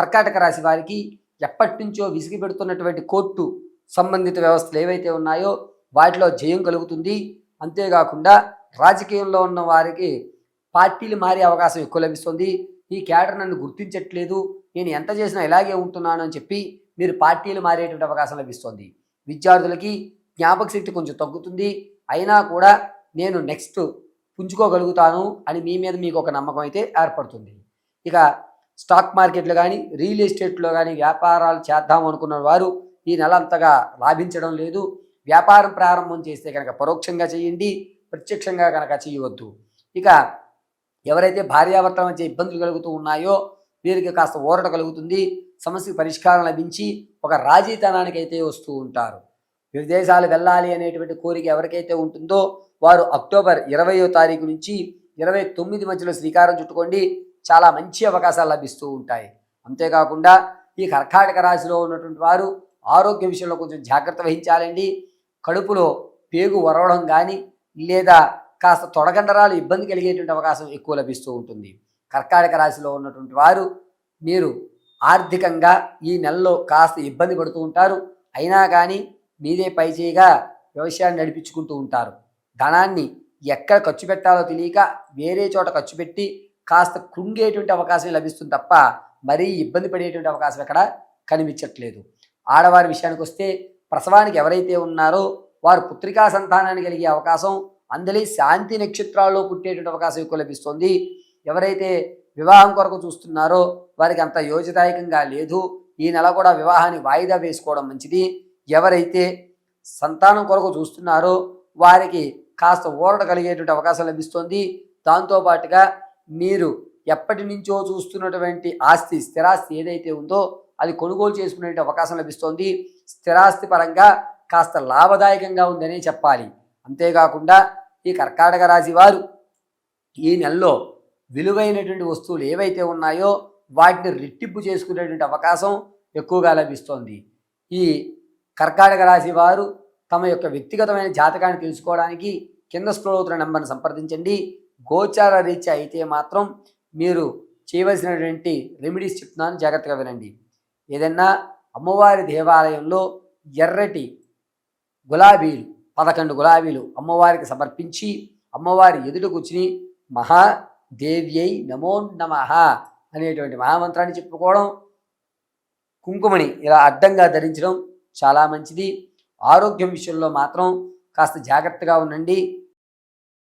కర్కాటక రాశి వారికి ఎప్పటి నుంచో విసిగి పెడుతున్నటువంటి కోర్టు సంబంధిత వ్యవస్థలు ఏవైతే ఉన్నాయో వాటిలో జయం కలుగుతుంది. అంతేకాకుండా రాజకీయంలో ఉన్న వారికి పార్టీలు మారే అవకాశం ఎక్కువ లభిస్తుంది. ఈ క్యాడర్ నన్ను గుర్తించట్లేదు. నేను ఎంత చేసినా ఇలాగే ఉంటున్నాను అని చెప్పి మీరు పార్టీలు మారేటువంటి అవకాశం లభిస్తుంది. విద్యార్థులకి జ్ఞాపక శక్తి కొంచెం తగ్గుతుంది. అయినా కూడా నేను నెక్స్ట్ పుంజుకోగలుగుతాను అని మీ మీద మీకు ఒక నమ్మకం అయితే ఏర్పడుతుంది. ఇక స్టాక్ మార్కెట్లో కానీ రియల్ ఎస్టేట్లో కానీ వ్యాపారాలు చేద్దాం అనుకున్న వారు ఈ నెల అంతగా లాభించడం లేదు. వ్యాపారం ప్రారంభం చేస్తే కనుక పరోక్షంగా చేయండి ప్రత్యక్షంగా కనుక చేయవద్దు. ఇక ఎవరైతే భార్యాభర్తల మధ్య ఇబ్బందులు కలుగుతూ ఉన్నాయో వీరికి కాస్త ఊరట కలుగుతుంది సమస్యకు పరిష్కారం లభించి ఒక రాజీతనానికి అయితే వస్తూ ఉంటారు. విదేశాలు వెళ్ళాలి అనేటువంటి కోరిక ఎవరికైతే ఉంటుందో వారు అక్టోబర్ ఇరవయో తారీఖు నుంచి ఇరవై తొమ్మిది మధ్యలో శ్రీకారం చుట్టుకోండి. చాలా మంచి అవకాశాలు లభిస్తూ ఉంటాయి. అంతేకాకుండా ఈ కర్కాటక రాశిలో ఉన్నటువంటి వారు ఆరోగ్య విషయంలో కొంచెం జాగ్రత్త వహించాలండి. కడుపులో పేగు వరవడం కానీ లేదా కాస్త తొడగండరాలు ఇబ్బంది కలిగేటువంటి అవకాశం ఎక్కువ లభిస్తూ ఉంటుంది. కర్కాటక రాశిలో ఉన్నటువంటి వారు మీరు ఆర్థికంగా ఈ నెలలో కాస్త ఇబ్బంది పడుతూ ఉంటారు. అయినా కానీ మీదే పైచేయిగా వ్యవసాయాన్ని నడిపించుకుంటూ ఉంటారు. ధనాన్ని ఎక్కడ ఖర్చు పెట్టాలో తెలియక వేరే చోట ఖర్చు పెట్టి కాస్త కృంగేటువంటి అవకాశం లభిస్తుంది తప్ప మరీ ఇబ్బంది పడేటువంటి అవకాశం ఇక్కడ కనిపించట్లేదు. ఆడవారి విషయానికి వస్తే ప్రసవానికి ఎవరైతే ఉన్నారో వారు పుత్రికా సంతానాన్ని కలిగే అవకాశం అందులో శాంతి నక్షత్రాల్లో పుట్టేటువంటి అవకాశం ఎక్కువ లభిస్తుంది. ఎవరైతే వివాహం కొరకు చూస్తున్నారో వారికి అంత యోజదాయకంగా లేదు. ఈ నెల కూడా వివాహాన్ని వాయిదా వేసుకోవడం మంచిది. ఎవరైతే సంతానం కొరకు చూస్తున్నారో వారికి కాస్త ఊరట కలిగేటువంటి అవకాశం లభిస్తుంది. దాంతోపాటుగా మీరు ఎప్పటి నుంచో చూస్తున్నటువంటి ఆస్తి స్థిరాస్తి ఏదైతే ఉందో అది కొనుగోలు చేసుకునే అవకాశం లభిస్తోంది. స్థిరాస్తి పరంగా కాస్త లాభదాయకంగా ఉందనే చెప్పాలి. అంతేకాకుండా ఈ కర్కాటక రాశి వారు ఈ నెలలో విలువైనటువంటి వస్తువులు ఏవైతే ఉన్నాయో వాటిని రెట్టింపు చేసుకునేటువంటి అవకాశం ఎక్కువగా లభిస్తోంది. ఈ కర్కాటక రాశి వారు తమ యొక్క వ్యక్తిగతమైన జాతకాన్ని తెలుసుకోవడానికి కింద స్క్రోల్ అవుతున్న నెంబర్ని సంప్రదించండి. గోచార రీత్యా అయితే మాత్రం మీరు చేయవలసినటువంటి రెమెడీస్ చెప్తున్నాను జాగ్రత్తగా వినండి. ఏదన్నా అమ్మవారి దేవాలయంలో ఎర్రటి గులాబీలు పదకొండు గులాబీలు అమ్మవారికి సమర్పించి అమ్మవారి ఎదుట కూర్చుని మహాదేవ్యై నమో నమ అనేటువంటి మహామంత్రాన్ని చెప్పుకోవడం కుంకుమని ఇలా అడ్డంగా ధరించడం చాలా మంచిది. ఆరోగ్యం విషయంలో మాత్రం కాస్త జాగ్రత్తగా ఉండండి.